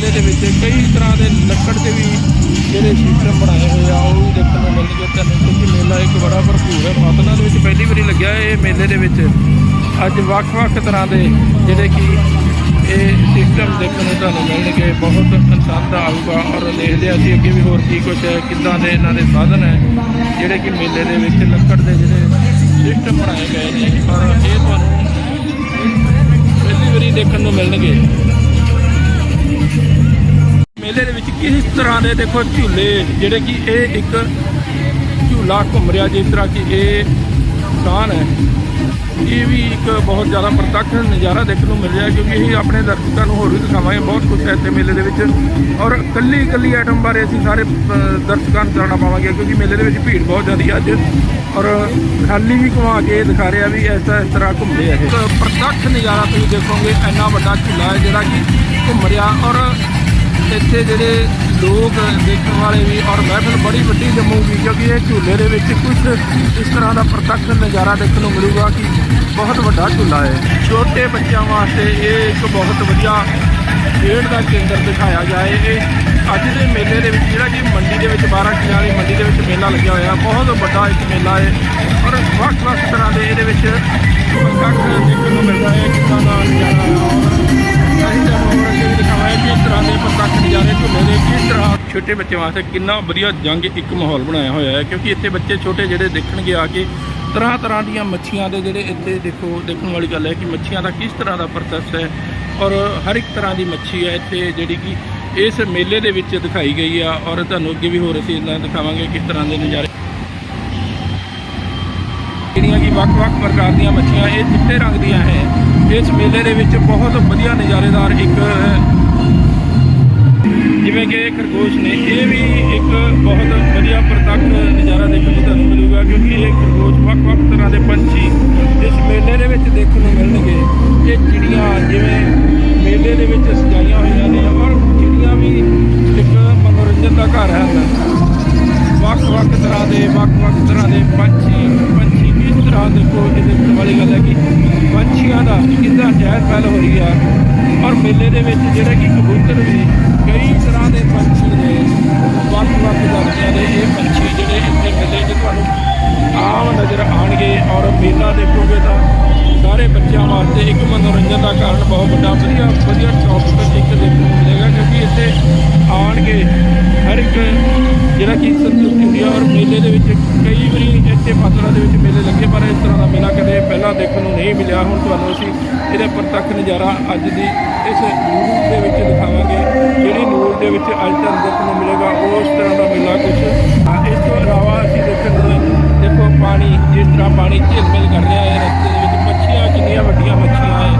ਮੇਲੇ ਦੇ ਵਿੱਚ ਕਈ ਤਰ੍ਹਾਂ ਦੇ ਲੱਕੜ ਦੇ ਵੀ ਜਿਹੜੇ ਸਿਸਟਮ ਬਣਾਏ ਹੋਏ ਆ, ਉਹ ਵੀ ਦੇਖਣ ਨੂੰ ਮਿਲਣਗੇ। ਤੁਹਾਨੂੰ ਕਿਉਂਕਿ ਮੇਲਾ ਇੱਕ ਬੜਾ ਭਰਪੂਰ ਹੈ। ਫਤਨਾ ਦੇ ਵਿੱਚ ਪਹਿਲੀ ਵਾਰੀ ਲੱਗਿਆ ਇਹ ਮੇਲੇ ਦੇ ਵਿੱਚ। ਅੱਜ ਵੱਖ-ਵੱਖ ਤਰ੍ਹਾਂ ਦੇ ਜਿਹੜੇ ਕਿ ਇਹ ਸਿਸਟਮ ਦੇਖਣ ਨੂੰ ਤੁਹਾਨੂੰ ਮਿਲਣਗੇ। ਬਹੁਤ ਪਸੰਦ ਆਊਗਾ ਔਰ ਦੇਖਦੇ ਹਾਂ ਅਸੀਂ ਅੱਗੇ ਵੀ ਹੋਰ ਕੀ ਕੁਝ ਹੈ, ਕਿੱਦਾਂ ਦੇ ਇਹਨਾਂ ਦੇ ਸਾਧਨ ਹੈ, ਜਿਹੜੇ ਕਿ ਮੇਲੇ ਦੇ ਵਿੱਚ ਲੱਕੜ ਦੇ ਜਿਹੜੇ ਸਿਸਟਮ ਬਣਾਏ ਗਏ ਨੇ। ਪਰ ਇਹ ਤੁਹਾਨੂੰ ਪਹਿਲੀ ਵਾਰੀ ਦੇਖਣ ਨੂੰ ਮਿਲਣਗੇ। ਮੇਲੇ ਦੇ ਵਿੱਚ ਕਿਸ ਤਰ੍ਹਾਂ ਦੇ ਦੇਖੋ ਝੂਲੇ ਜਿਹੜੇ ਕਿ ਇਹ ਇੱਕ ਝੂਲਾ ਘੁੰਮ ਰਿਹਾ, ਜਿਸ ਤਰ੍ਹਾਂ ਕਿ ਇਹ ਸਥਾਨ ਹੈ। ਇਹ ਵੀ ਇੱਕ ਬਹੁਤ ਜ਼ਿਆਦਾ ਪ੍ਰਤੱਖ ਨਜ਼ਾਰਾ ਦੇਖਣ ਨੂੰ ਮਿਲ ਰਿਹਾ ਕਿਉਂਕਿ ਇਹ ਆਪਣੇ ਦਰਸ਼ਕਾਂ ਨੂੰ ਹੋਰ ਵੀ ਦਿਖਾਵਾਂਗੇ। ਬਹੁਤ ਕੁਝ ਹੈ ਇੱਥੇ ਮੇਲੇ ਦੇ ਵਿੱਚ। ਔਰ ਕੱਲੀ ਕੱਲੀ ਆਈਟਮ ਬਾਰੇ ਅਸੀਂ ਸਾਰੇ ਦਰਸ਼ਕਾਂ ਨੂੰ ਜਾਣਾ ਪਾਵਾਂਗੇ, ਕਿਉਂਕਿ ਮੇਲੇ ਦੇ ਵਿੱਚ ਭੀੜ ਬਹੁਤ ਜ਼ਿਆਦੀ ਅੱਜ। ਔਰ ਖਾਲੀ ਵੀ ਘੁਮਾ ਕੇ ਦਿਖਾ ਰਿਹਾ ਵੀ ਐਸਾ ਇਸ ਤਰ੍ਹਾਂ ਘੁੰਮਦੇ ਆ ਇਹ। ਇੱਕ ਪ੍ਰਤੱਖ ਨਜ਼ਾਰਾ ਤੁਸੀਂ ਦੇਖੋਗੇ, ਇੰਨਾ ਵੱਡਾ ਝੂਲਾ ਹੈ ਜਿਹੜਾ ਕਿ ਘੁੰਮ ਰਿਹਾ। ਔਰ ਇੱਥੇ ਜਿਹੜੇ ਲੋਕ ਦੇਖਣ ਵਾਲੇ ਵੀ ਔਰ ਮਹਿਫਲ ਬੜੀ ਵੱਡੀ ਜੰਮੂਗੀ ਕਿਉਂਕਿ ਇਹ ਝੂਲੇ ਦੇ ਵਿੱਚ ਕੁਝ ਇਸ ਤਰ੍ਹਾਂ ਦਾ ਪ੍ਰਤੱਖ ਨਜ਼ਾਰਾ ਦੇਖਣ ਨੂੰ ਮਿਲੂਗਾ ਕਿ ਬਹੁਤ ਵੱਡਾ ਝੂਲਾ ਹੈ। ਛੋਟੇ ਬੱਚਿਆਂ ਵਾਸਤੇ ਇਹ ਇੱਕ ਬਹੁਤ ਵਧੀਆ ਖੇਡ ਦਾ ਕੇਂਦਰ ਦਿਖਾਇਆ ਜਾਏ। ਇਹ ਅੱਜ ਦੇ ਮੇਲੇ ਦੇ ਵਿੱਚ ਜਿਹੜਾ ਕਿ ਮੰਡੀ ਦੇ ਵਿੱਚ 12 ਕਿੱਲਿਆਂ ਦੀ ਮੰਡੀ ਦੇ ਵਿੱਚ ਮੇਲਾ ਲੱਗਿਆ ਹੋਇਆ, ਬਹੁਤ ਵੱਡਾ ਇੱਕ ਮੇਲਾ ਹੈ ਔਰ ਵੱਖ-ਵੱਖ ਤਰ੍ਹਾਂ ਦੇ ਇਹਦੇ ਵਿੱਚ ਪ੍ਰਤੱਖ ਦੇਖਣ ਨੂੰ ਮਿਲਦਾ ਹੈ। ਕਿਸਾਂ ਦਾ ਨਜ਼ਾਰਾ? ਕਿਸ ਤਰ੍ਹਾਂ ਦੇ ਪ੍ਰਤੱਖ ਨਜ਼ਾਰੇ ਝੂਲੇ ਦੇ ਕਿਸ ਤਰ੍ਹਾਂ ਛੋਟੇ ਬੱਚੇ ਵਾਸਤੇ ਕਿੰਨਾ ਵਧੀਆ ਜੰਗ ਇੱਕ ਮਾਹੌਲ ਬਣਾਇਆ ਹੋਇਆ ਹੈ, ਕਿਉਂਕਿ ਇੱਥੇ ਬੱਚੇ ਛੋਟੇ ਜਿਹੜੇ ਦੇਖਣਗੇ ਆ ਕੇ ਤਰ੍ਹਾਂ ਤਰ੍ਹਾਂ ਦੀਆਂ ਮੱਛੀਆਂ ਦੇ ਜਿਹੜੇ ਇੱਥੇ ਦੇਖੋ, ਦੇਖਣ ਵਾਲੀ ਗੱਲ ਹੈ ਕਿ ਮੱਛੀਆਂ ਦਾ ਕਿਸ ਤਰ੍ਹਾਂ ਦਾ ਪ੍ਰੋਸੈਸ ਹੈ ਔਰ ਹਰ ਇੱਕ ਤਰ੍ਹਾਂ ਦੀ ਮੱਛੀ ਹੈ ਇੱਥੇ ਜਿਹੜੀ ਕਿ ਇਸ ਮੇਲੇ ਦੇ ਵਿੱਚ ਦਿਖਾਈ ਗਈ ਆ ਔਰ ਤੁਹਾਨੂੰ ਅੱਗੇ ਵੀ ਹੋਰ ਅਸੀਂ ਇਹਨਾਂ ਦਿਖਾਵਾਂਗੇ ਕਿਸ ਤਰ੍ਹਾਂ ਦੇ ਨਜ਼ਾਰੇ ਜਿਹੜੀਆਂ ਕਿ ਵੱਖ-ਵੱਖ ਪ੍ਰਕਾਰ ਦੀਆਂ ਮੱਛੀਆਂ ਇਹ ਚਿੱਟੇ ਰੰਗ ਦੀਆਂ ਹੈ। ਇਸ ਮੇਲੇ ਦੇ ਵਿੱਚ ਬਹੁਤ ਵਧੀਆ ਨਜ਼ਾਰੇਦਾਰ ਇੱਕ ਜਿਵੇਂ ਕਿ ਖਰਗੋਸ਼ ਨੇ, ਇਹ ਵੀ ਇੱਕ ਬਹੁਤ ਵਧੀਆ ਪ੍ਰਤੱਖ ਨਜ਼ਾਰਾ ਦੇਖਣ ਨੂੰ ਤੁਹਾਨੂੰ ਮਿਲੂਗਾ, ਕਿਉਂਕਿ ਇਹ ਖਰਗੋਸ਼ ਵੱਖ-ਵੱਖ ਤਰ੍ਹਾਂ ਦੇ ਪੰਛੀ ਇਸ ਮੇਲੇ ਦੇ ਵਿੱਚ ਦੇਖਣ ਨੂੰ ਮਿਲਣਗੇ। ਇਹ ਚਿੜੀਆਂ ਜਿਵੇਂ ਮੇਲੇ ਦੇ ਵਿੱਚ ਸਜਾਈਆਂ ਹੋਈਆਂ ਨੇ ਔਰ ਚਿੜੀਆਂ ਵੀ ਇੱਕ ਮਨੋਰੰਜਨ ਦਾ ਘਰ ਹੈ ਵੱਖ-ਵੱਖ ਤਰ੍ਹਾਂ ਦੇ ਵੱਖ-ਵੱਖ ਤਰ੍ਹਾਂ ਦੇ ਪੰਛੀ ਪੰਛੀ ਇਸ ਤਰ੍ਹਾਂ ਦੇਖੋ ਇਹ ਦੇਖਣ ਵਾਲੀ ਗੱਲ ਹੈ ਕਿ ਪੰਛੀਆਂ ਦਾ ਕਿੰਨਾ ਜ਼ਹਿਰ ਪਹਿਲ ਹੋ ਰਹੀ ਆ। ਔਰ ਮੇਲੇ ਦੇ ਵਿੱਚ ਜਿਹੜਾ ਕਿ ਕਬੂਤਰ ਵੀ ਕਈ ਤਰ੍ਹਾਂ ਦੇ ਪੰਛੀ ਨੇ ਵੱਖ-ਵੱਖ ਜਾਤੀਆਂ ਦੇ ਇਹ ਪੰਛੀ ਜਿਹੜੇ ਇੱਥੇ ਮੇਲੇ 'ਚ ਤੁਹਾਨੂੰ ਆਮ ਨਜ਼ਰ ਆਣਗੇ ਔਰ ਮੇਲਾ ਦੇਖੋਗੇ ਤਾਂ ਸਾਰੇ ਬੱਚਿਆਂ ਵਾਸਤੇ ਇੱਕ ਮਨੋਰੰਜਨ ਦਾ ਕਾਰਨ ਬਹੁਤ ਵੱਡਾ, ਵਧੀਆ ਵਧੀਆ ਟੌਪਿਕ ਇੱਕ ਦੇਖਣ ਨੂੰ ਮਿਲੇਗਾ ਕਿਉਂਕਿ ਇੱਥੇ ਆਣ ਹਰ ਇੱਕ ਜਿਹੜਾ ਕਿ ਸੰਤੁਸ਼ਟੀ ਹੁੰਦੀ ਆ ਔਰ ਮੇਲੇ ਦੇ ਵਿੱਚ ਕਈ ਵਾਰੀ ਇੱਥੇ ਪਾਤੜਾ ਦੇ ਵਿੱਚ ਮੇਲੇ ਲੱਗੇ ਪਰ ਇਸ ਤਰ੍ਹਾਂ ਦਾ ਮੇਲਾ ਕਦੇ ਪਹਿਲਾਂ ਦੇਖਣ ਨੂੰ ਨਹੀਂ ਮਿਲਿਆ। ਹੁਣ ਤੁਹਾਨੂੰ ਅਸੀਂ ਇਹਦਾ ਪ੍ਰਤੱਖ ਨਜ਼ਾਰਾ ਅੱਜ ਦੀ ਇਸ ਨੂਰ ਦੇ ਵਿੱਚ ਦਿਖਾਵਾਂਗੇ। ਜਿਹੜੀ ਨੂਰ ਦੇ ਵਿੱਚ ਅੱਜ ਤੁਹਾਨੂੰ ਦੇਖਣ ਨੂੰ ਮਿਲੇਗਾ, ਉਸ ਤਰ੍ਹਾਂ ਦਾ ਮੇਲਾ ਕੁਝ ਇਸ ਤੋਂ ਇਲਾਵਾ ਅਸੀਂ ਦੇਖਣ ਨੂੰ ਦੇਖੋ ਪਾਣੀ, ਜਿਸ ਤਰ੍ਹਾਂ ਪਾਣੀ ਝਿਲਮਿਲ ਕਰ ਰਿਹਾ ਹੈ, ਰਸਤੇ ਦੇ ਵਿੱਚ ਮੱਛੀਆਂ, ਕਿੰਨੀਆਂ ਵੱਡੀਆਂ ਮੱਛੀਆਂ ਹੈ,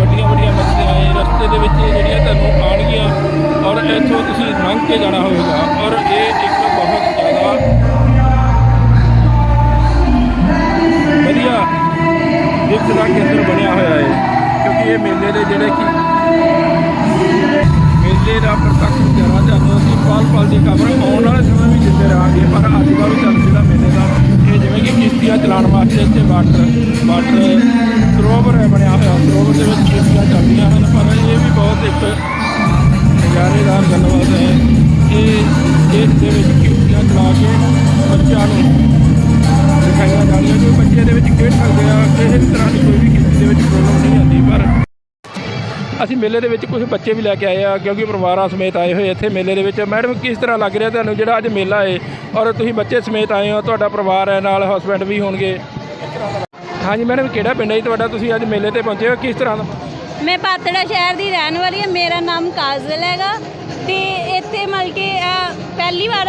ਵੱਡੀਆਂ ਵੱਡੀਆਂ ਮੱਛੀਆਂ ਹੈ। ਰਸਤੇ ਦੇ ਵਿੱਚ ਜਿਹੜੀਆਂ ਤੁਹਾਨੂੰ ਆਉਣਗੀਆਂ, ਔਰ ਇੱਥੋਂ ਤੁਸੀਂ ਲੰਘ ਕੇ ਜਾਣਾ ਹੋਵੇਗਾ। ਦਿੱਖ ਦਾ ਕੇਂਦਰ ਬਣਿਆ ਹੋਇਆ ਹੈ, ਕਿਉਂਕਿ ਇਹ ਮੇਲੇ ਦੇ ਜਿਹੜੇ ਕਿ ਮੇਲੇ ਦਾ ਪ੍ਰਤੱਖ ਨਜ਼ਾਰਾ ਤੁਹਾਨੂੰ ਅਸੀਂ ਪਲ ਪਲ ਦੀ ਖਬਰ ਆਉਣ ਵਾਲੇ ਸਮੇਂ ਵੀ ਦਿੰਦੇ ਰਹਾਂਗੇ, ਪਰ ਅੱਜ ਕੱਲ੍ਹ ਚੱਲ ਜਿਹੜਾ ਮੇਲੇ ਦਾ ਇਹ ਜਿਵੇਂ ਕਿ ਕਿਸ਼ਤੀਆਂ ਚਲਾਉਣ ਵਾਸਤੇ ਇੱਥੇ ਵਾਟਰ ਵਾਟਰ ਸਰੋਵਰ ਹੈ ਬਣਿਆ ਹੋਇਆ, ਸਰੋਵਰ ਦੇ ਵਿੱਚ ਕਿਸ਼ਤੀਆਂ ਚੱਲਦੀਆਂ ਹਨ, ਪਰ ਇਹ ਵੀ ਬਹੁਤ ਇੱਕ ਨਜ਼ਾਰੇਦਾਰ ਗੱਲਬਾਤ ਹੈ ਇਹ ਇਸ ਦੇ ਵਿੱਚ ਕਿਸ਼ਤੀਆਂ ਚਲਾ ਕੇ ਬੱਚਿਆਂ ਨੂੰ ਦਿਖਾਈਆਂ ਜਾਂਦੀਆਂ ਕਿ ਬੱਚੇ ਇਹਦੇ ਵਿੱਚ ਖੇਡ ਸਕਦੇ ਆ ਕਿਸੇ ਵੀ ਤਰ੍ਹਾਂ ਦੀ ਕੋਈ ਵੀ ਕਿਸ਼ਤੀ ਦੇ ਵਿੱਚ ਪ੍ਰੋਬਲਮ ਨਹੀਂ ਆਉਂਦੀ। ਪਰ ਅਸੀਂ ਮੇਲੇ ਦੇ ਵਿੱਚ ਕੁਝ ਬੱਚੇ ਵੀ ਲੈ ਕੇ ਆਏ ਆ, ਕਿਉਂਕਿ ਪਰਿਵਾਰਾਂ ਸਮੇਤ ਆਏ ਹੋਏ ਇੱਥੇ ਮੇਲੇ ਦੇ ਵਿੱਚ। ਮੈਡਮ, ਕਿਸ ਤਰ੍ਹਾਂ ਲੱਗ ਰਿਹਾ ਤੁਹਾਨੂੰ ਜਿਹੜਾ ਅੱਜ ਮੇਲਾ ਹੈ ਔਰ ਤੁਸੀਂ ਬੱਚੇ ਸਮੇਤ ਆਏ ਹੋ, ਤੁਹਾਡਾ ਪਰਿਵਾਰ ਹੈ, ਨਾਲ ਹਸਬੈਂਡ ਵੀ ਹੋਣਗੇ। ਹਾਂਜੀ ਮੈਡਮ, ਕਿਹੜਾ ਪਿੰਡ ਹੈ ਜੀ ਤੁਹਾਡਾ? ਤੁਸੀਂ ਅੱਜ ਮੇਲੇ ਤੇ ਪਹੁੰਚੇ ਹੋ, ਕਿਸ ਤਰ੍ਹਾਂ ਦਾ? ਮੈਂ ਪਾਤੜਾ ਸ਼ਹਿਰ ਦੀ ਰਹਿਣ ਵਾਲੀ ਹਾਂ। ਮੇਰਾ ਨਾਮ ਕਾਜ਼ਲ ਹੈਗਾ ਤੇ ਇੱਥੇ ਮਤਲਬ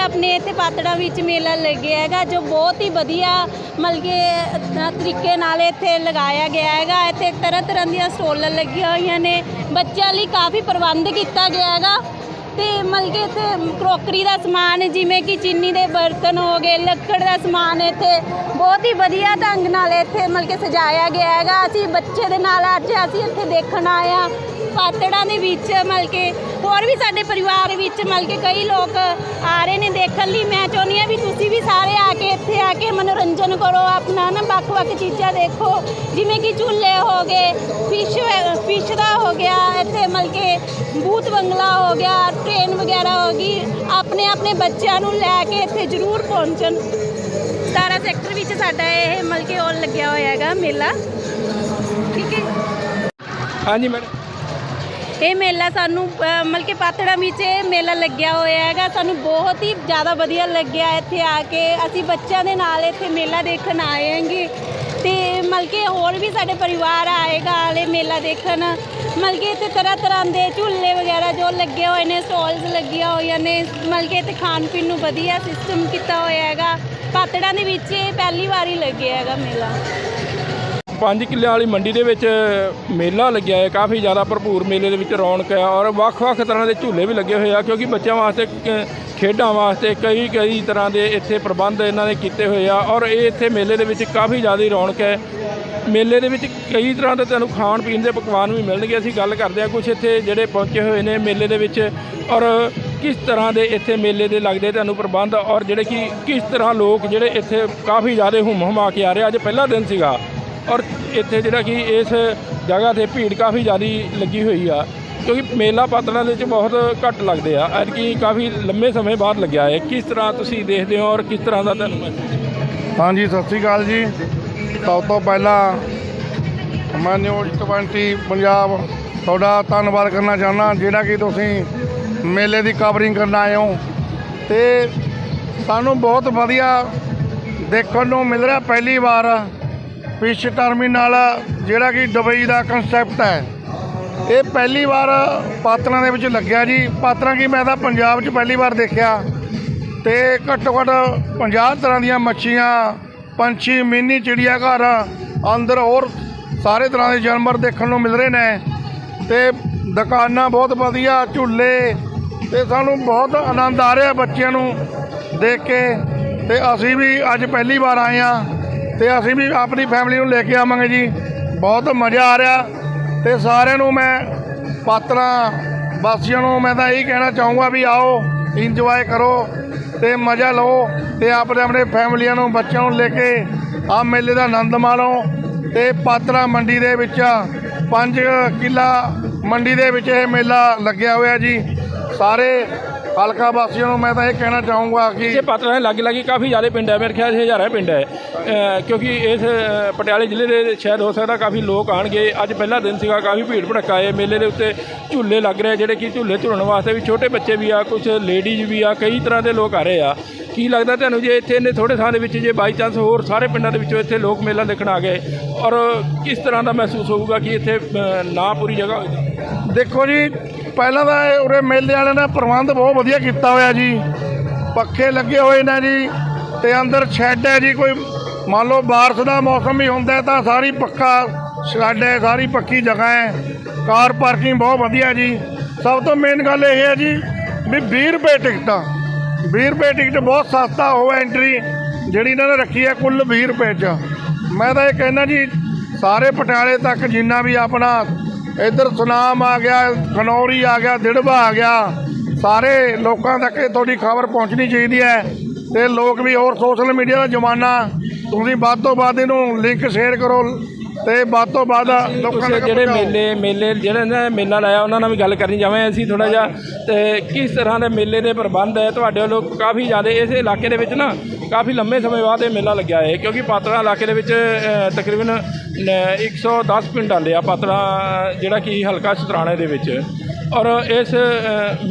ਆਪਣੇ ਇੱਥੇ ਪਾਤੜਾ ਵਿੱਚ ਮੇਲਾ ਲੱਗਿਆ ਹੈਗਾ, ਜੋ ਬਹੁਤ ਹੀ ਵਧੀਆ ਮਤਲਬ ਕਿ ਤਰੀਕੇ ਨਾਲ ਇੱਥੇ ਲਗਾਇਆ ਗਿਆ ਹੈਗਾ। ਇੱਥੇ ਤਰ੍ਹਾਂ ਤਰ੍ਹਾਂ ਦੀਆਂ ਸਟੋਲਾਂ ਲੱਗੀਆਂ ਹੋਈਆਂ ਨੇ। ਬੱਚਿਆਂ ਲਈ ਕਾਫੀ ਪ੍ਰਬੰਧ ਕੀਤਾ ਗਿਆ ਹੈਗਾ। ਤੇ ਮਤਲਬ ਕਿ ਇੱਥੇ ਕਰੋਕਰੀ ਦਾ ਸਮਾਨ, ਜਿਵੇਂ ਕਿ ਚੀਨੀ ਦੇ ਬਰਤਨ ਹੋ ਗਏ, ਲੱਕੜ ਦਾ ਸਮਾਨ ਇੱਥੇ ਬਹੁਤ ਹੀ ਵਧੀਆ ਢੰਗ ਨਾਲ ਇੱਥੇ ਮਤਲਬ ਕਿ ਸਜਾਇਆ ਗਿਆ ਹੈਗਾ। ਅਸੀਂ ਬੱਚੇ ਦੇ ਨਾਲ ਅੱਜ ਅਸੀਂ ਇੱਥੇ ਦੇਖਣ ਆਏ ਆ ਪਾਤੜਾਂ ਦੇ ਵਿੱਚ ਮਤਲਬ ਕਿ ਹੋਰ ਵੀ ਸਾਡੇ ਪਰਿਵਾਰ ਵਿੱਚ ਮਤਲਬ ਕਿ ਕਈ ਲੋਕ ਆ ਰਹੇ ਨੇ ਦੇਖਣ ਲਈ। ਮੈਂ ਚਾਹੁੰਦੀ ਆ ਵੀ ਤੁਸੀਂ ਵੀ ਸਾਰੇ ਆ ਕੇ ਇੱਥੇ ਆ ਕੇ ਮਨੋਰੰਜਨ ਕਰੋ, ਆਪਣਾ ਨਾ ਵੱਖ-ਵੱਖ ਚੀਜ਼ਾਂ ਦੇਖੋ। ਜਿਵੇਂ ਕਿ ਝੂਲੇ ਹੋ ਗਏ ਫਿਸ਼ ਫਿਸ਼ ਦਾ ਹੋ ਗਿਆ, ਇੱਥੇ ਮਤਲਬ ਕਿ ਬੂਤ ਬੰਗਲਾ ਹੋ ਗਿਆ ਟ੍ਰੇਨ ਵਗੈਰਾ ਹੋ ਗਈ। ਆਪਣੇ ਆਪਣੇ ਬੱਚਿਆਂ ਨੂੰ ਲੈ ਕੇ ਇੱਥੇ ਜ਼ਰੂਰ ਪਹੁੰਚਣ। 17 ਸੈਕਟਰ ਵਿੱਚ ਸਾਡਾ ਇਹ ਮਤਲਬ ਕਿ ਔਲ ਲੱਗਿਆ ਹੋਇਆ ਹੈਗਾ ਮੇਲਾ। ਠੀਕ ਹੈ? ਹਾਂਜੀ ਮੈਡਮ ਇਹ ਮੇਲਾ ਸਾਨੂੰ ਮਤਲਬ ਕਿ ਪਾਤੜਾ ਵਿੱਚ ਇਹ ਮੇਲਾ ਲੱਗਿਆ ਹੋਇਆ ਹੈਗਾ। ਸਾਨੂੰ ਬਹੁਤ ਹੀ ਜ਼ਿਆਦਾ ਵਧੀਆ ਲੱਗਿਆ ਇੱਥੇ ਆ ਕੇ। ਅਸੀਂ ਬੱਚਿਆਂ ਦੇ ਨਾਲ ਇੱਥੇ ਮੇਲਾ ਦੇਖਣ ਆਏ ਹਾਂਗੇ। ਤੇ ਮਤਲਬ ਕਿ ਹੋਰ ਵੀ ਸਾਡੇ ਪਰਿਵਾਰ ਆਏਗਾ ਆਲੇ ਮੇਲਾ ਦੇਖਣ। ਮਤਲਬ ਕਿ ਇੱਥੇ ਤਰ੍ਹਾਂ ਤਰ੍ਹਾਂ ਦੇ ਝੂਲੇ ਵਗੈਰਾ ਜੋ ਲੱਗੇ ਹੋਏ ਨੇ, ਸਟਾਲਸ ਲੱਗੀਆਂ ਹੋਈਆਂ ਨੇ। ਮਤਲਬ ਕਿ ਇੱਥੇ ਖਾਣ ਪੀਣ ਨੂੰ ਵਧੀਆ ਸਿਸਟਮ ਕੀਤਾ ਹੋਇਆ ਹੈਗਾ। ਪਾਤੜਾਂ ਦੇ ਵਿੱਚ ਇਹ ਪਹਿਲੀ ਵਾਰੀ ਲੱਗਿਆ ਹੈਗਾ ਮੇਲਾ। ਪੰਜ ਕਿੱਲਿਆਂ ਵਾਲੀ ਮੰਡੀ ਦੇ ਵਿੱਚ ਮੇਲਾ ਲੱਗਿਆ ਹੈ, ਕਾਫੀ ਜ਼ਿਆਦਾ ਭਰਪੂਰ ਮੇਲੇ ਦੇ ਵਿੱਚ ਰੌਣਕ ਹੈ ਔਰ ਵੱਖ-ਵੱਖ ਤਰ੍ਹਾਂ ਦੇ ਝੂਲੇ ਵੀ ਲੱਗੇ ਹੋਏ ਆ, ਕਿਉਂਕਿ ਬੱਚਿਆਂ ਵਾਸਤੇ ਕ- ਖੇਡਾਂ ਵਾਸਤੇ ਕਈ ਕਈ ਤਰ੍ਹਾਂ ਦੇ ਇੱਥੇ ਪ੍ਰਬੰਧ ਇਹਨਾਂ ਨੇ ਕੀਤੇ ਹੋਏ ਆ ਔਰ ਇਹ ਇੱਥੇ ਮੇਲੇ ਦੇ ਵਿੱਚ ਕਾਫੀ ਜ਼ਿਆਦਾ ਰੌਣਕ ਹੈ। ਮੇਲੇ ਦੇ ਵਿੱਚ ਕਈ ਤਰ੍ਹਾਂ ਦੇ ਤੁਹਾਨੂੰ ਖਾਣ ਪੀਣ ਦੇ ਪਕਵਾਨ ਵੀ ਮਿਲਣਗੇ, ਅਸੀਂ ਗੱਲ ਕਰਦੇ ਹਾਂ ਕੁਝ ਇੱਥੇ ਜਿਹੜੇ ਪਹੁੰਚੇ ਹੋਏ ਨੇ ਮੇਲੇ ਦੇ ਵਿੱਚ ਔਰ ਕਿਸ ਤਰ੍ਹਾਂ ਦੇ ਇੱਥੇ ਮੇਲੇ ਦੇ ਲੱਗਦੇ ਤੁਹਾਨੂੰ ਪ੍ਰਬੰਧ ਔਰ ਜਿਹੜੇ ਕਿ ਕਿਸ ਤਰ੍ਹਾਂ ਲੋਕ ਜਿਹੜੇ ਇੱਥੇ ਕਾਫੀ ਜ਼ਿਆਦਾ ਹੁੰਮ ਹੁਮਾ ਕੇ ਆ ਰਹੇ ਅੱਜ ਪਹਿਲਾ ਦਿਨ ਸੀਗਾ। ਔਰ ਇੱਥੇ ਜਿਹੜਾ ਕਿ ਇਸ ਜਗ੍ਹਾ ਤੇ ਭੀੜ ਕਾਫੀ ਜ਼ਿਆਦਾ ਲੱਗੀ ਹੋਈ ਆ, ਕਿਉਂਕਿ ਮੇਲਾ ਪਾਤੜਾਂ ਦੇ ਵਿੱਚ ਬਹੁਤ ਘੱਟ ਲੱਗਦੇ ਆ। ਅੱਜ ਐਤਕੀ ਕਾਫੀ ਲੰਮੇ ਸਮੇਂ ਬਾਅਦ ਲੱਗਿਆ ਹੈ ਕਿਸ ਤਰ੍ਹਾਂ ਤੁਸੀਂ ਦੇਖਦੇ ਹੋ ਔਰ ਕਿਸ ਤਰ੍ਹਾਂ ਦਾ ਤੁਹਾਨੂੰ ਹਾਂਜੀ, ਸਤਿ ਸ੍ਰੀ ਅਕਾਲ ਜੀ। ਸਭ ਤੋਂ ਪਹਿਲਾਂ ਮੈਂ ਨਿਊਜ਼ 20 ਪੰਜਾਬ ਤੁਹਾਡਾ ਧੰਨਵਾਦ ਕਰਨਾ ਚਾਹੁੰਦਾ, ਜਿਹੜਾ ਕਿ ਤੁਸੀਂ ਮੇਲੇ ਦੀ ਕਵਰਿੰਗ ਕਰਨ ਆਏ ਹੋ। ਤੇ ਸਾਨੂੰ ਬਹੁਤ ਵਧੀਆ ਦੇਖਣ ਨੂੰ ਮਿਲ ਰਿਹਾ, ਪਹਿਲੀ ਵਾਰ ਫਿਸ਼ ਟਰਮੀਨਲ ਜਿਹੜਾ ਕਿ ਦੁਬਈ ਦਾ ਕਨਸੈਪਟ ਹੈ। ਇਹ ਪਹਿਲੀ ਵਾਰ ਪਾਤਰਾਂ ਦੇ ਵਿੱਚ ਲੱਗਿਆ ਜੀ। ਪਾਤਰਾਂ ਕੀ ਮੈਂ ਤਾਂ ਪੰਜਾਬ 'ਚ ਪਹਿਲੀ ਵਾਰ ਦੇਖਿਆ। ਤੇ ਘੱਟੋ ਘੱਟ 50 ਤਰ੍ਹਾਂ ਦੀਆਂ ਮੱਛੀਆਂ, ਪੰਛੀ, ਮਿੰਨੀ ਚਿੜੀਆ ਘਰ ਅੰਦਰ ਹੋਰ ਸਾਰੇ ਤਰ੍ਹਾਂ ਦੇ ਜਾਨਵਰ ਦੇਖਣ ਨੂੰ ਮਿਲ ਰਹੇ ਨੇ। ਤੇ ਦੁਕਾਨਾਂ ਬਹੁਤ ਵਧੀਆ, ਝੂਲੇ ਤੇ ਸਾਨੂੰ ਬਹੁਤ ਆਨੰਦ ਆ ਰਿਹਾ ਬੱਚਿਆਂ ਨੂੰ ਦੇਖ ਕੇ। ਤੇ ਅਸੀਂ ਵੀ ਅੱਜ ਪਹਿਲੀ ਵਾਰ ਆਏ ਆ ਤੇ ਅਸੀਂ ਵੀ ਆਪਣੀ ਫੈਮਿਲੀ ਨੂੰ ਲੈ ਕੇ ਆਵਾਂਗੇ ਜੀ। ਬਹੁਤ ਮਜ਼ਾ ਆ ਰਿਹਾ ਤੇ ਸਾਰਿਆਂ ਨੂੰ ਮੈਂ ਪਾਤਰਾਂ, ਵਾਸੀਆਂ ਨੂੰ ਮੈਂ ਤਾਂ ਇਹੀ ਕਹਿਣਾ ਚਾਹੂੰਗਾ ਵੀ ਆਓ ਇੰਜੋਏ ਕਰੋ ਤੇ ਮਜ਼ਾ ਲਓ ਤੇ ਆਪਣੇ ਆਪਣੇ ਫੈਮਲੀਆਂ ਨੂੰ, ਬੱਚਿਆਂ ਨੂੰ ਲੈ ਕੇ ਆ ਮੇਲੇ ਦਾ ਆਨੰਦ ਮਾਣੋ ਤੇ ਪਾਤਰਾ ਮੰਡੀ ਦੇ ਵਿੱਚ 5 ਕਿੱਲਾ ਮੰਡੀ ਦੇ ਵਿੱਚ ਇਹ ਮੇਲਾ ਲੱਗਿਆ ਹੋਇਆ ਜੀ। ਸਾਰੇ ਹਲਕਾ ਵਾਸੀਆਂ ਨੂੰ ਮੈਂ ਤਾਂ ਇਹ ਕਹਿਣਾ ਚਾਹੂੰਗਾ ਕਿ ਇਹ ਪਾਤੜਾਂ ਦੇ ਲਾਗੇ ਲਾਗੇ ਕਾਫੀ ਜ਼ਿਆਦਾ ਪਿੰਡ ਹੈ ਮੇਰੇ ਖਿਆਲ 'ਚ ਹਜ਼ਾਰਾਂ ਪਿੰਡ ਹੈ। ਅ, ਕਿਉਂਕਿ ਇਸ ਅ, ਪਟਿਆਲੇ ਜ਼ਿਲ੍ਹੇ ਦੇ ਸ਼ਾਇਦ ਹੋ ਸਕਦਾ ਕਾਫੀ ਲੋਕ ਆਣਗੇ ਅੱਜ ਪਹਿਲਾ ਦਿਨ ਸੀਗਾ ਕਾਫੀ ਭੀੜ ਭੜੱਕਾ ਹੈ ਮੇਲੇ ਦੇ ਉੱਤੇ ਝੂਲੇ ਲੱਗ ਰਹੇ ਜਿਹੜੇ ਕਿ ਝੂਲੇ ਝੁਲਣ ਵਾਸਤੇ ਵੀ ਛੋਟੇ ਬੱਚੇ ਵੀ ਆ ਕੁਝ ਲੇਡੀਜ਼ ਵੀ ਆ ਕਈ ਤਰ੍ਹਾਂ ਦੇ ਲੋਕ ਆ ਰਹੇ ਆ। ਕੀ ਲੱਗਦਾ ਤੁਹਾਨੂੰ ਜੇ ਇੱਥੇ ਨੇ ਥੋੜੇ ਥਾਂ ਦੇ ਵਿੱਚ ਜੇ ਬਾਈ ਚਾਂਸ ਹੋਰ ਸਾਰੇ ਪਿੰਡਾਂ ਦੇ ਵਿੱਚੋਂ ਇੱਥੇ ਲੋਕ ਮੇਲਾ ਦੇਖਣ ਆ ਗਏ ਔਰ ਕਿਸ ਤਰ੍ਹਾਂ ਦਾ ਮਹਿਸੂਸ ਹੋਊਗਾ ਕਿ ਇੱਥੇ ਅ, ਨਾ ਪੂਰੀ ਜਗ੍ਹਾ ਹੋਏਗੀ? ਦੇਖੋ ਜੀ ਪਹਿਲਾਂ ਤਾਂ ਇਹ ਉਰੇ ਮੇਲੇ ਵਾਲਿਆਂ ਨੇ ਪ੍ਰਬੰਧ ਬਹੁਤ ਵਧੀਆ ਕੀਤਾ ਹੋਇਆ ਜੀ। ਪੱਖੇ ਲੱਗੇ ਹੋਏ ਨੇ ਜੀ ਤੇ ਅੰਦਰ ਸ਼ੈੱਡ ਹੈ ਜੀ। ਕੋਈ ਮੰਨ ਲਓ ਬਾਰਿਸ਼ ਦਾ ਮੌਸਮ ਵੀ ਹੁੰਦਾ ਤਾਂ ਸਾਰੀ ਪੱਕਾ ਸ਼ੈੱਡ ਹੈ, ਸਾਰੀ ਪੱਕੀ ਜਗ੍ਹਾ ਹੈ। ਕਾਰ ਪਾਰਕਿੰਗ ਬਹੁਤ ਵਧੀਆ ਜੀ। ਸਭ ਤੋਂ ਮੇਨ ਗੱਲ ਇਹ ਹੈ ਜੀ ਵੀ 20 ਰੁਪਏ ਟਿਕਟਾਂ। 20 ਰੁਪਏ ਟਿਕਟ ਬਹੁਤ ਸਸਤਾ ਹੋ ਐਂਟਰੀ ਜਿਹੜੀ ਇਹਨਾਂ ਨੇ ਰੱਖੀ ਹੈ ਕੁੱਲ 20 ਰੁਪਏ 'ਚ। ਮੈਂ ਤਾਂ ਇਹ ਕਹਿੰਦਾ ਜੀ, ਸਾਰੇ ਪਟਿਆਲੇ ਤੱਕ ਜਿੰਨਾ ਵੀ ਆਪਣਾ ਇੱਧਰ ਸੁਨਾਮ ਆ ਗਿਆ, ਖਨੌਰੀ ਆ ਗਿਆ, ਦਿੜਬਾ ਆ ਗਿਆ ਸਾਰੇ ਲੋਕਾਂ ਤੱਕ ਇਹ ਤੁਹਾਡੀ ਖਬਰ ਪਹੁੰਚਣੀ ਚਾਹੀਦੀ ਹੈ ਤੇ ਲੋਕ ਵੀ ਹੋਰ ਸੋਸ਼ਲ ਮੀਡੀਆ ਦਾ ਜ਼ਮਾਨਾ ਤੁਸੀਂ ਵੱਧ ਤੋਂ ਵੱਧ ਇਹਨੂੰ ਲਿੰਕ ਸ਼ੇਅਰ ਕਰੋ ਤੇ ਵੱਧ ਤੋਂ ਵੱਧ ਲੋਕਾਂ ਤੱਕ ਜਿਹੜੇ। ਮੇਲੇ ਮੇਲੇ ਜਿਹੜੇ ਨੇ ਮੇਲਾ ਲਾਇਆ ਉਹਨਾਂ ਨਾਲ ਵੀ ਗੱਲ ਕਰਨੀ ਚਾਹਾਂਗੇ ਅਸੀਂ ਥੋੜਾ ਜਿਹਾ। ਤੇ ਕਿਸ ਤਰ੍ਹਾਂ ਦੇ ਮੇਲੇ ਦੇ ਪ੍ਰਬੰਧ ਹੈ? ਤੁਹਾਡੇ ਵੱਲੋਂ ਕਾਫੀ ਜ਼ਿਆਦਾ ਇਸ ਇਲਾਕੇ ਦੇ ਵਿੱਚ ਨਾ ਕਾਫੀ ਲੰਮੇ ਸਮੇਂ ਬਾਅਦ ਇਹ ਮੇਲਾ ਲੱਗਿਆ ਹੈ ਕਿਉਂਕਿ ਪਾਤੜਾ ਇਲਾਕੇ ਦੇ ਵਿੱਚ ਤਕਰੀਬਨ ਨ- 110 ਪਿੰਡ ਆਉਂਦੇ ਆ ਪਾਤੜਾ ਜਿਹੜਾ ਕਿ ਹਲਕਾ ਸ਼ਤਰਾਣੇ ਦੇ ਵਿੱਚ। ਔਰ ਇਸ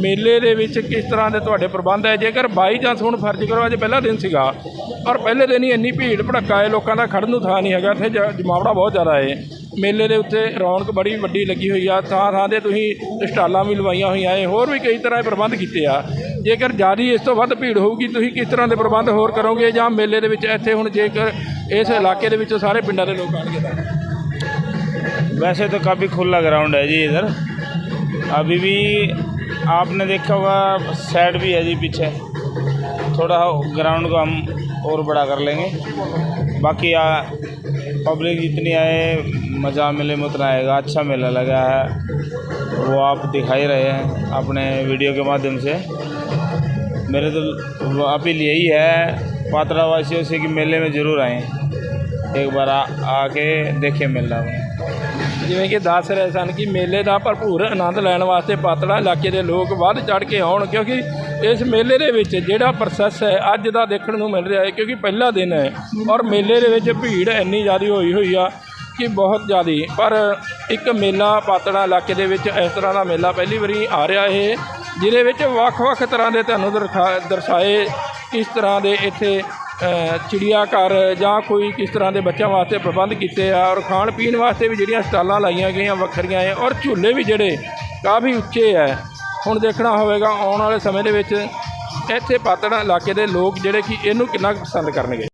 ਮੇਲੇ ਦੇ ਵਿੱਚ ਕਿਸ ਤਰ੍ਹਾਂ ਦੇ ਤੁਹਾਡੇ ਪ੍ਰਬੰਧ ਹੈ? ਜੇਕਰ ਬਾਈ ਚਾਂਸ ਹੁਣ ਫਰਜ਼ ਕਰੋ, ਅੱਜ ਪਹਿਲਾ ਦਿਨ ਸੀਗਾ ਔਰ ਪਹਿਲੇ ਦਿਨ ਹੀ ਇੰਨੀ ਭੀੜ ਭੜੱਕਾ ਹੈ, ਲੋਕਾਂ ਦਾ ਖੜਨ ਨੂੰ ਥਾਂ ਨਹੀਂ ਹੈਗਾ, ਇੱਥੇ ਜਮਾਵੜਾ ਬਹੁਤ ਜ਼ਿਆਦਾ ਹੈ। ਮੇਲੇ ਦੇ ਉੱਤੇ ਰੌਣਕ ਬੜੀ ਵੱਡੀ ਲੱਗੀ ਹੋਈ ਆ, ਥਾਂ ਥਾਂ ਤੇ ਤੁਸੀਂ ਸਟਾਲਾਂ ਵੀ ਲਵਾਈਆਂ ਹੋਈਆਂ ਏ ਹੋਰ ਵੀ ਕਈ ਤਰ੍ਹਾਂ ਦੇ ਪ੍ਰਬੰਧ ਕੀਤੇ ਆ। ਜੇਕਰ ਜਾਰੀ ਇਸ ਤੋਂ ਵੱਧ ਭੀੜ ਹੋਊਗੀ, ਤੁਸੀਂ ਕਿਸ ਤਰ੍ਹਾਂ ਦੇ ਪ੍ਰਬੰਧ ਹੋਰ ਕਰੋਗੇ ਜਾਂ ਮੇਲੇ ਦੇ ਵਿੱਚ ਇੱਥੇ ਹੁਣ ਜੇਕਰ ਇਸ ਇਲਾਕੇ ਦੇ ਵਿੱਚੋਂ ਸਾਰੇ ਪਿੰਡਾਂ ਦੇ ਲੋਕ ਆਣਗੇ ਤਾਂ? ਵੈਸੇ ਤਾਂ ਕਾਫੀ ਖੁੱਲਾ ਗਰਾਊਂਡ ਹੈ ਜੀ ਇਧਰ। अभी भी आपने देखा होगा साइड भी है जी पीछे। थोड़ा ग्राउंड को हम और बड़ा कर लेंगे। बाकी पब्लिक जितनी आए, मज़ा मेले में उतना आएगा। अच्छा मेला लगा है। वो आप दिखाई रहे हैं अपने वीडियो के माध्यम से। मेरे तो अपील यही है, पात्रा वासियों से कि मेले में ज़रूर आएँ। एक बार आके देखें मेला में। ਜਿਵੇਂ ਕਿ ਦੱਸ ਰਹੇ ਸਨ ਕਿ ਮੇਲੇ ਦਾ ਭਰਪੂਰ ਆਨੰਦ ਲੈਣ ਵਾਸਤੇ ਪਾਤੜਾ ਇਲਾਕੇ ਦੇ ਲੋਕ ਵੱਧ ਚੜ ਕੇ ਆਉਣ, ਕਿਉਂਕਿ ਇਸ ਮੇਲੇ ਦੇ ਵਿੱਚ ਜਿਹੜਾ ਪ੍ਰੋਸੈਸ ਹੈ, ਅੱਜ ਦਾ ਦੇਖਣ ਨੂੰ ਮਿਲ ਰਿਹਾ ਹੈ, ਕਿਉਂਕਿ ਪਹਿਲਾ ਦਿਨ ਹੈ ਔਰ ਮੇਲੇ ਦੇ ਵਿੱਚ ਭੀੜ ਇੰਨੀ ਜ਼ਿਆਦਾ ਹੋਈ ਹੋਈ ਆ ਕਿ ਬਹੁਤ ਜ਼ਿਆਦਾ। ਪਰ ਇੱਕ ਮੇਲਾ ਪਾਤੜਾ ਇਲਾਕੇ ਦੇ ਵਿੱਚ ਇਸ ਤਰ੍ਹਾਂ ਦਾ ਮੇਲਾ ਪਹਿਲੀ ਵਾਰੀ ਆ ਰਿਹਾ ਹੈ, ਜਿਹਦੇ ਵਿੱਚ ਵੱਖ-ਵੱਖ ਤਰ੍ਹਾਂ ਦੇ ਤੁਹਾਨੂੰ ਦਰਖਾ- ਦਰਸਾਏ ਕਿਸ ਤਰ੍ਹਾਂ ਦੇ ਇੱਥੇ ਚਿੜੀਆ ਘਰ ਜਾਂ ਕੋਈ ਕਿਸ ਤਰ੍ਹਾਂ ਦੇ ਬੱਚਿਆਂ ਵਾਸਤੇ ਪ੍ਰਬੰਧ ਕੀਤੇ ਆ ਔਰ ਖਾਣ ਪੀਣ ਵਾਸਤੇ ਵੀ ਜਿਹੜੀਆਂ ਸਟਾਲਾਂ ਲਾਈਆਂ ਗਈਆਂ ਵੱਖਰੀਆਂ ਹੈ ਔਰ ਝੂਲੇ ਵੀ ਜਿਹੜੇ ਕਾਫੀ ਉੱਚੇ ਹੈ ਹੁਣ ਦੇਖਣਾ ਹੋਵੇਗਾ, ਆਉਣ ਵਾਲੇ ਸਮੇਂ ਦੇ ਵਿੱਚ ਇੱਥੇ ਪਾਤੜਾ ਇਲਾਕੇ ਦੇ ਲੋਕ ਜਿਹੜੇ ਕਿ ਇਹਨੂੰ ਕਿੰਨਾ ਕੁ ਪਸੰਦ ਕਰਨਗੇ।